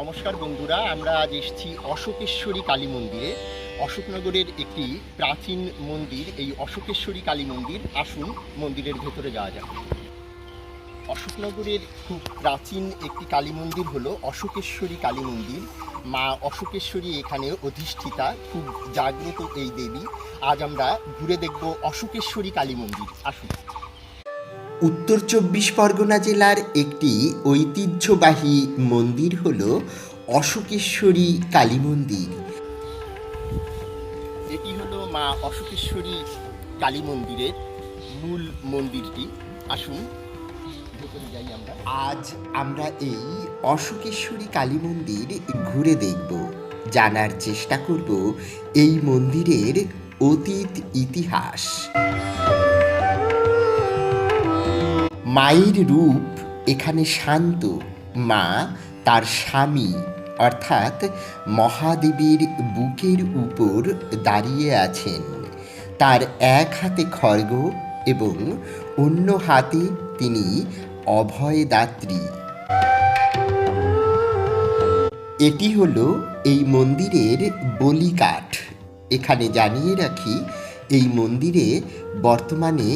নমস্কার বন্ধুরা, আমরা আজ এসেছি অশোকেশ্বরী কালী মন্দিরে। অশোকনগরের একটি প্রাচীন মন্দির, এই অশোকেশ্বরী কালী মন্দির। আসুন মন্দিরের ভেতরে যাওয়া যাক। অশোকনগরের খুব প্রাচীন একটি কালী মন্দির হলো অশোকেশ্বরী কালী মন্দির। মা অশোকেশ্বরী এখানে অধিষ্ঠিতা, খুব জাগ্রত এই দেবী। আজ আমরা ঘুরে দেখব অশোকেশ্বরী কালী মন্দির। আসুন। উত্তর চব্বিশ পরগনা জেলার একটি ঐতিহ্যবাহী মন্দির হল অশোকেশ্বরী কালী মন্দির। এটি হলো মা অশোকেশ্বরী কালী মন্দিরের মূল মন্দিরটি। আসুন যাই আমরা। আজ আমরা এই অশোকেশ্বরী কালী মন্দির ঘুরে দেখব জানার চেষ্টা করব এই মন্দিরের অতীত ইতিহাস। মায়ের রূপ এখানে শান্ত। মা তার স্বামী, অর্থাৎ মহাদেবীর বুকের উপর দাঁড়িয়ে আছেন। তার এক হাতে খড়গ এবং অন্য হাতে তিনি অভয়দাত্রী। এটি হলো এই মন্দিরের বলিকাঠ। এখানে জানিয়ে রাখি, এই মন্দিরে বর্তমানে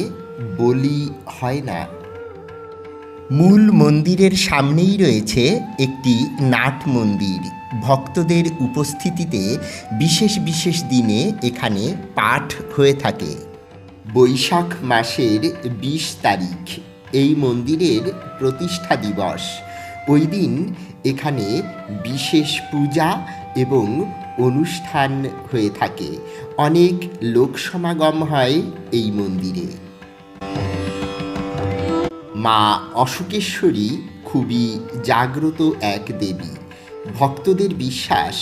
বলি হয় না। মূল মন্দিরের সামনেই রয়েছে একটি নাট মন্দির। ভক্তদের উপস্থিতিতে বিশেষ বিশেষ দিনে এখানে পাঠ হয়ে থাকে। বৈশাখ মাসের বিশ তারিখ, এই মন্দিরের প্রতিষ্ঠা দিবস। ওই দিন এখানে বিশেষ পূজা এবং অনুষ্ঠান হয়ে থাকে। অনেক লোক সমাগম হয় এই মন্দিরে। মা অশোকেশ্বরী খুবই জাগ্রত এক দেবী। ভক্তদের বিশ্বাস,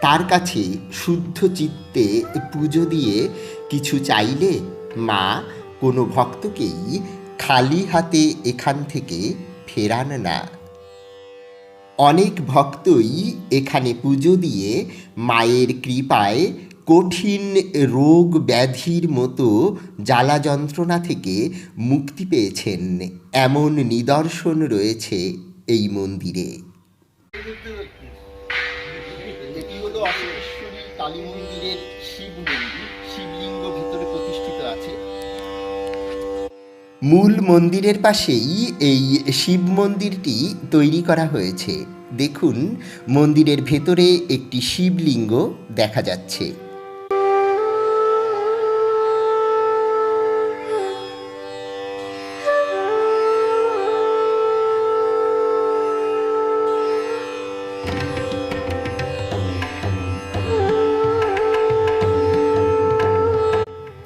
তার কাছে শুদ্ধ চিত্তে পুজো দিয়ে কিছু চাইলে মা কোনো ভক্তকেই খালি হাতে এখান থেকে ফেরান না। অনেক ভক্তই এখানে পুজো দিয়ে মায়ের কৃপায় কঠিন রোগ ব্যাধির মতো জ্বালা যন্ত্রণা থেকে মুক্তি পেয়েছেন। এমন নিদর্শন রয়েছে এই মন্দিরে। এটি হলো অশোকেশ্বরী কালী মন্দিরের শিব মন্দির। শিবলিঙ্গ ভিতরে প্রতিষ্ঠিত আছে। মূল মন্দিরের পাশেই এই শিব মন্দিরটি তৈরি করা হয়েছে। দেখুন মন্দিরের ভেতরে একটি শিবলিঙ্গ দেখা যাচ্ছে।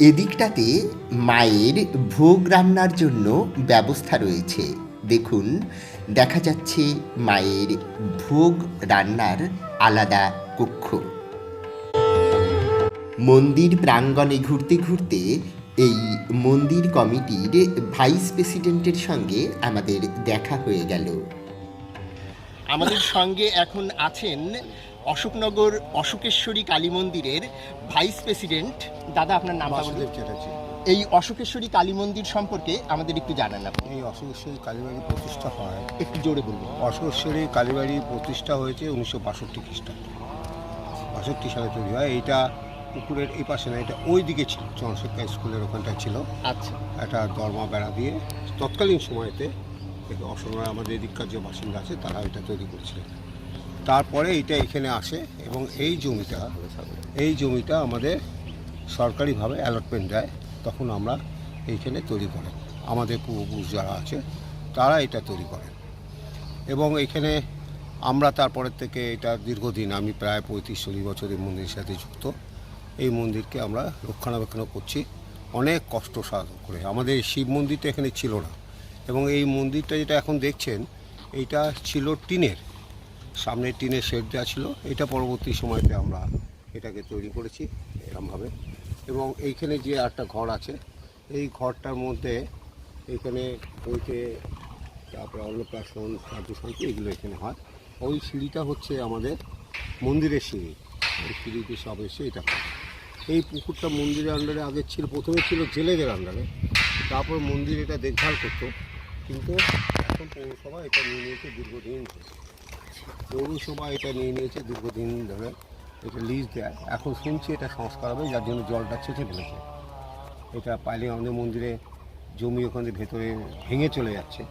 এদিকটাতে মায়ের ভোগ রান্নার জন্য ব্যবস্থা রয়েছে। দেখুন, দেখা যাচ্ছে মায়ের ভোগ রান্নার আলাদা কক্ষ। মন্দির প্রাঙ্গণে ঘুরতে ঘুরতে এই মন্দির কমিটির ভাইস প্রেসিডেন্টের সঙ্গে আমাদের দেখা হয়ে গেল। আমাদের সঙ্গে এখন আছেন অশোকনগর অশোকেশ্বরী কালী মন্দিরের ভাইস প্রেসিডেন্ট। দাদা আপনার নাম বাসুদেব চ্যাটার্জি। এই অশোকেশ্বরী কালী মন্দির সম্পর্কে আমাদের একটু জানান আপনি। এই অশোকেশ্বরী কালীবাড়ি প্রতিষ্ঠা হয় একটু জোরে বলবেন অশোকেশ্বরী কালীবাড়ি প্রতিষ্ঠা হয়েছে উনিশশো বাষট্টি খ্রিস্টাব্দে। বাষট্টি সালে তৈরি হয়। এইটা পুকুরের এই পাশে না এটা ওই দিকে ছিল। চন্দ্রশেখর স্কুলের ওখানটায় ছিল। আচ্ছা। একটা দরমা বেড়া দিয়ে তৎকালীন সময়তে অসময় আমাদের এদিককার যে বাসিন্দা আছে তারা এটা তৈরি করেছিলেন। তারপরে এটা এখানে আসে এবং এই জমিটা এই জমিটা আমাদের সরকারিভাবে অ্যালটমেন্ট দেয়, তখন আমরা এইখানে তৈরি করেন আমাদের পূর্বপুরুষ যারা আছে, তারা এটা তৈরি করেন। এবং এখানে আমরা তারপরের থেকে এটা দীর্ঘদিন, আমি প্রায় পঁয়ত্রিশ চল্লিশ বছর এই মন্দিরের সাথে যুক্ত। এই মন্দিরকে আমরা রক্ষণাবেক্ষণ করছি। অনেক কষ্ট সাধন করে। আমাদের শিব মন্দিরটা এখানে ছিল না। এবং এই মন্দিরটা যেটা এখন দেখছেন, এইটা ছিল টিনের সামনে টিনের শেড দেওয়া ছিল। এটা পরবর্তী সময়তে আমরা এটাকে তৈরি করেছি এরমভাবে। এবং এইখানে যে একটা ঘর আছে, এই ঘরটার মধ্যে এইখানে ওইতে তারপরে অন্নপ্রাশন কার্যসূচি এগুলো এখানে হয়। ওই সিঁড়িটা হচ্ছে আমাদের মন্দিরের সিঁড়ি। ওই সিঁড়িতে সব এসে এটা এই পুকুরটা মন্দিরের আন্ডারে আগে ছিল, প্রথমে ছিল জেলেদের আন্ডারে তারপর মন্দির এটা দেখভাল করতো। কিন্তু এখন পৌরসভা এটা নিয়ে নিয়েছে দীর্ঘদিন পৌরসভা এটা নিয়ে নিয়েছে দীর্ঘদিন ধরে। এটা লিজ দেয়। এখন শুনছি এটা সংস্কার হবে, যার জন্য জলটা ছেঁচে ফেলেছে। এটা পাইলে আমাদের মন্দিরে জমি ওখানে ভেতরে ভেঙে চলে যাচ্ছে।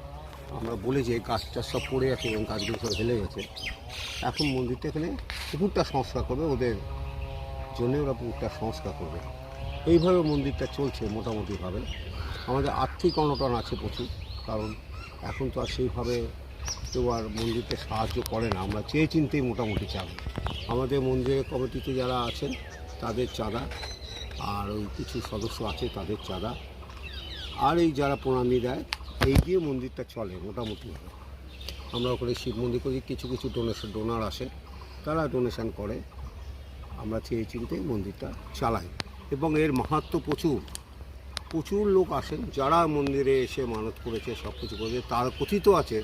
আমরা বলেছি এই গাছটা সব পড়ে আছে এবং গাছগুলো সব হেলে গেছে। এখন মন্দিরটা এখানে পুকুরটা সংস্কার করবে, ওদের জন্য ওরা পুকুরটা সংস্কার করবে। এইভাবে মন্দিরটা চলছে মোটামুটিভাবে। আমাদের আর্থিক অনটন আছে প্রচুর, কারণ এখন তো আর সেইভাবে কেউ আর মন্দিরকে সাহায্য করে না। আমরা চেয়ে চিনতেই মোটামুটি চাই আমাদের মন্দিরের কমিটিতে যারা আছেন, তাদের চাঁদা। আর ওই কিছু সদস্য আছে, তাদের চাঁদা। আর এই যারা প্রণামী দেয়, এই দিয়ে মন্দিরটা চলে মোটামুটিভাবে আমরা ওখানে শিব মন্দির করি, কিছু কিছু ডোনেশন ডোনার আসে, তারা ডোনেশন করে। আমরা চেয়ে চিনতে মন্দিরটা চালাই। এবং এর মাহাত্ম প্রচুর। প্রচুর লোক আসেন, যারা মন্দিরে এসে মানত করেছে সব কিছু করেছে, তার কথিত আছে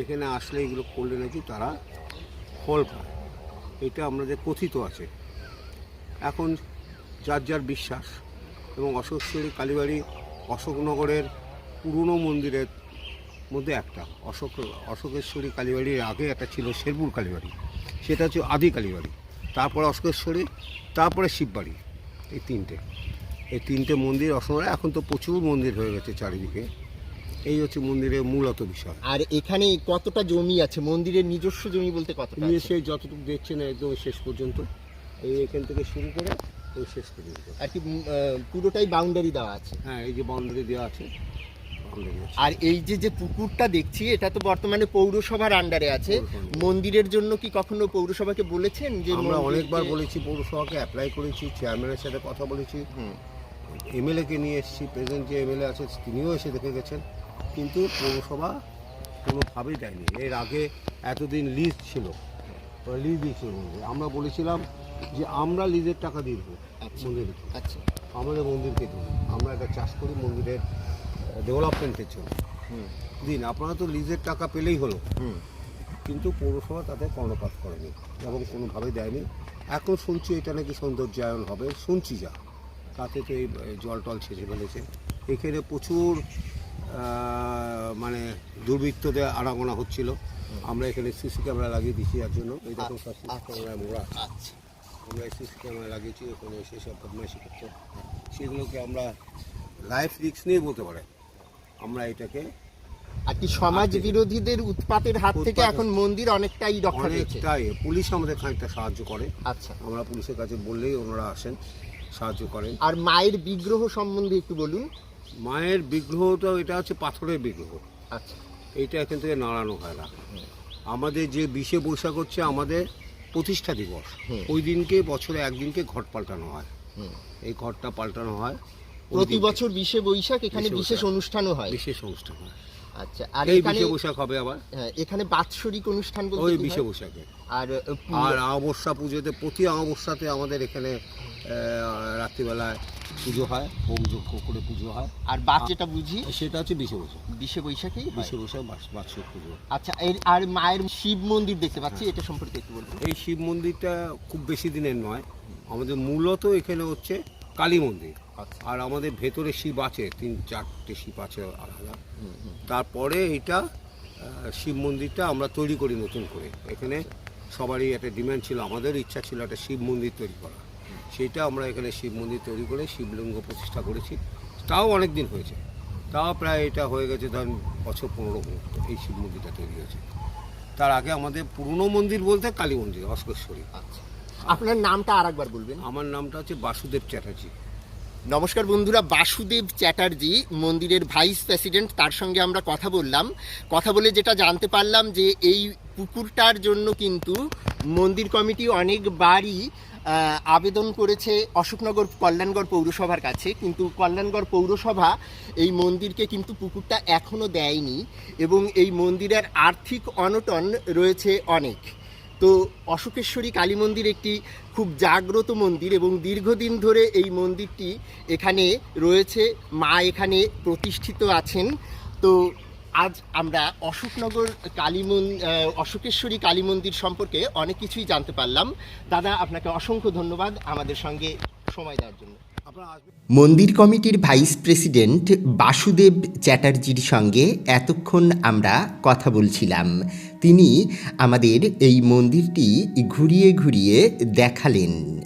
এখানে আসলে এগুলো করলে নাকি তারা ফল পায়। এটা আমাদের কথিত আছে। এখন যার যার বিশ্বাস এবং অশোকেশ্বরী কালীবাড়ি, অশোকনগরের পুরনো মন্দিরের মধ্যে একটা, অশোক অশোকেশ্বরী কালীবাড়ির আগে একটা ছিল শেরপুর কালীবাড়ি। সেটা হচ্ছে আদি কালীবাড়ি। তারপরে অশোকেশ্বরী তারপরে শিববাড়ি, এই তিনটে। এই তিনটে মন্দির অসময় এখন তো প্রচুর মন্দির হয়ে গেছে চারিদিকে। এই হচ্ছে মন্দিরের মূলত বিষয়। আর এখানে কতটা জমি আছে? মন্দিরের নিজস্ব জমি বলতে আছে? সে যতটুকু দেখছেন একদম শেষ পর্যন্ত। এই এখান থেকে শুরু করে ওই শেষ পর্যন্ত। আর কি পুরোটাই বাউন্ডারি দেওয়া আছে? হ্যাঁ এই যে বাউন্ডারি দেওয়া আছে আর এই যে যে পুকুরটা দেখছি এটা তো বর্তমানে পৌরসভার আন্ডারে আছে। মন্দিরের জন্য কি কখনো পৌরসভাকে বলেছেন যে আমরা অনেকবার বলেছি পৌরসভাকে অ্যাপ্লাই করেছি চেয়ারম্যানের সাথে কথা বলেছি। হুম, এমএলএকে নিয়ে এসেছি প্রেজেন্ট যে এমএলএ আছে তিনিও এসে দেখে গেছেন। কিন্তু পৌরসভা কোনোভাবেই দেয়নি। এর আগে এতদিন লিজ ছিল। লিজ দিয়েছিল। আমরা বলেছিলাম যে আমরা লিজের টাকা দিয়ে দেবো আচ্ছা। মন্দিরে আচ্ছা। আমাদের মন্দিরকে দিন আমরা একটা চাষ করি মন্দিরের ডেভেলপমেন্টের জন্য। দিন আপনারা তো লিজের টাকা পেলেই হলো। হুম। কিন্তু পৌরসভা তাতে কর্ণপাত করেনি এবং কোনোভাবে দেয়নি। এখন শুনছি এটা নাকি সৌন্দর্যায়ন হবে। শুনছি যা। তাতে তো এই জল টল ছেড়ে ফেলেছে। এখানে প্রচুর মানে দুর্বৃত্তদের আনাগোনা হচ্ছিল। আমরা এখানে সিসি ক্যামেরা লাগিয়ে দিচ্ছি যার জন্য। এই দেখুন সব সিসি ক্যামেরায় মোড়া। আচ্ছা। আমরা সিসি ক্যামেরা লাগিয়েছি ওখানে এসে সব বদমাইশি করছে। সেগুলোকে আমরা লাইফ রিস্ক নিয়ে বলতে পারে। আমরা এটাকে আর কি সমাজ বিরোধীদের উৎপাতের হাত থেকে এখন মন্দির অনেকটাই রক্ষা পেয়েছে। অনেকটাই পুলিশ আমাদের খানিকটা সাহায্য করে। আচ্ছা। আমরা পুলিশের কাছে বললেই ওনারা আসেন সাহায্য করেন। আর মায়ের বিগ্রহ সম্বন্ধে একটু বলুন। মায়ের বিগ্রহ তো এটা হচ্ছে পাথরের বিগ্রহ। আচ্ছা। এইটা এখান থেকে নাড়ানো হয় না। আমাদের যে বিশে বৈশাখ হচ্ছে আমাদের প্রতিষ্ঠা দিবস। ওই দিনকে বছরে একদিনকে ঘট পাল্টানো হয়। এই ঘটটা পাল্টানো হয়। প্রতি বছর বিশে বৈশাখ এখানে বিশেষ অনুষ্ঠানও হয়। বিশেষ অনুষ্ঠান হয়। আচ্ছা আর এই এখানে বিশে বৈশাখ হবে আবার। হ্যাঁ, এখানে বাৎসরিক অনুষ্ঠান বলতে ওই কি বিশে হয়? বৈশাখে আর আহ, আর অমাবস্যা পুজোতে প্রতি অমাবস্যাতে আমাদের এখানে আহ, রাত্রিবেলায় পুজো হয় হোম যজ্ঞ করে পুজো হয়। আর বাদ যেটা বুঝি সেটা হচ্ছে বিশে বৈশাখ বিশে বৈশাখেই হয়। বিশে বৈশাখ বার্ষিক পুজো। আচ্ছা এর আর মায়ের শিব মন্দির দেখতে পাচ্ছি এটা সম্পর্কে একটু বলুন এই শিব মন্দিরটা খুব বেশি দিনের নয়। আমাদের মূলত এখানে হচ্ছে কালী মন্দির। আর আমাদের ভেতরে শিব আছে তিন চারটে শিব আছে আলাদা। তারপরে এটা শিব মন্দিরটা আমরা তৈরি করি নতুন করে। এখানে সবারই একটা ডিমান্ড ছিল আমাদের ইচ্ছা ছিল একটা শিব মন্দির তৈরি করা। সেটা আমরা এখানে শিব মন্দির তৈরি করে শিবলিঙ্গ প্রতিষ্ঠা করেছি। তাও অনেক দিন হয়েছে। তাও প্রায় এটা হয়ে গেছে ধরেন বছর পনেরো এই শিব মন্দিরটা তৈরি হয়েছে। তার আগে আমাদের পুরনো মন্দির বলতে কালী মন্দির অস্কেশ্বরী আচ্ছা। আপনার নামটা আর একবার বলবেন। আমার নামটা হচ্ছে বাসুদেব চ্যাটার্জি। নমস্কার বন্ধুরা, বাসুদেব চ্যাটার্জি, মন্দিরের ভাইস প্রেসিডেন্ট, তার সঙ্গে আমরা কথা বললাম। কথা বলে যেটা জানতে পারলাম যে এই পুকুরটার জন্য কিন্তু মন্দির কমিটি অনেকবারই আবেদন করেছে অশোকনগর, কল্যাণগড় পৌরসভার কাছে। কিন্তু কল্যাণগড় পৌরসভা এই মন্দিরকে কিন্তু পুকুরটা এখনও দেয়নি এবং এই মন্দিরের আর্থিক অনটন রয়েছে অনেক। তো অশোকেশ্বরী কালী মন্দির একটি খুব জাগ্রত মন্দির এবং দীর্ঘদিন ধরে এই মন্দিরটি এখানে রয়েছে, মা এখানে প্রতিষ্ঠিত আছেন। তো আজ আমরা অশোকনগর কালী অশোকেশ্বরী কালী মন্দির সম্পর্কে অনেক কিছুই জানতে পারলাম। দাদা, আপনাকে অসংখ্য ধন্যবাদ আমাদের সঙ্গে সময় দেওয়ার জন্য। মন্দির কমিটির ভাইস প্রেসিডেন্ট বাসুদেব চ্যাটার্জির সঙ্গে এতক্ষণ আমরা কথা বলছিলাম। তিনি আমাদের এই মন্দিরটি ঘুরিয়ে ঘুরিয়ে দেখালেন।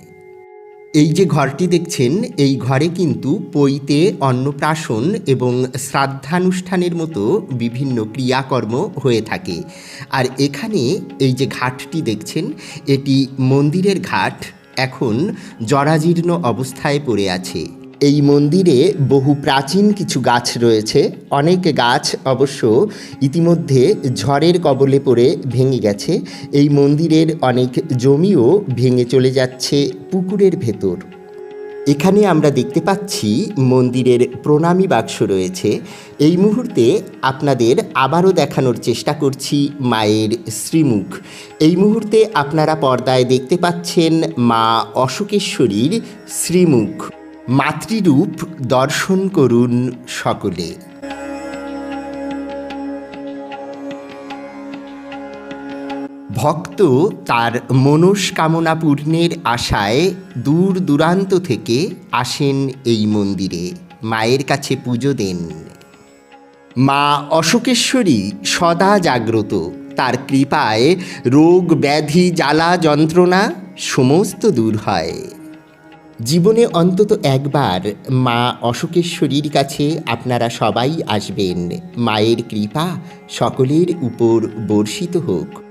এই যে ঘরটি দেখছেন, এই ঘরে কিন্তু পৈতে অন্নপ্রাশন এবং শ্রাদ্ধানুষ্ঠানের মতো বিভিন্ন ক্রিয়াকর্ম হয়ে থাকে। আর এখানে এই যে ঘাটটি দেখছেন, এটি মন্দিরের ঘাট। এখন জরাজীর্ণ অবস্থায় পড়ে আছে। এই মন্দিরে বহু প্রাচীন কিছু গাছ রয়েছে। অনেক গাছ অবশ্য ইতিমধ্যে ঝড়ের কবলে পড়ে ভেঙে গেছে। এই মন্দিরের অনেক জমিও ভেঙে চলে যাচ্ছে পুকুরের ভেতর। এখানে আমরা দেখতে পাচ্ছি মন্দিরের প্রণামী বাক্স রয়েছে। এই মুহূর্তে আপনাদের আবারও দেখানোর চেষ্টা করছি মায়ের শ্রীমুখ। এই মুহূর্তে আপনারা পর্দায় দেখতে পাচ্ছেন মা অশোকেশ্বরীর শ্রীমুখ। মাতৃরূপ দর্শন করুন সকলে। ভক্ত তার মনস্কামনা পূর্ণের আশায় দূর দূরান্ত থেকে আসেন এই মন্দিরে। মায়ের কাছে পুজো দেন। মা অশোকেশ্বরী সদা জাগ্রত। তার কৃপায় রোগ, ব্যাধি, জ্বালা, যন্ত্রণা সমস্ত দূর হয়। জীবনে অন্তত একবার মা অশোকেশ্বরীর কাছে আপনারা সবাই আসবেন। মায়ের কৃপা সকলের উপর বর্ষিত হোক।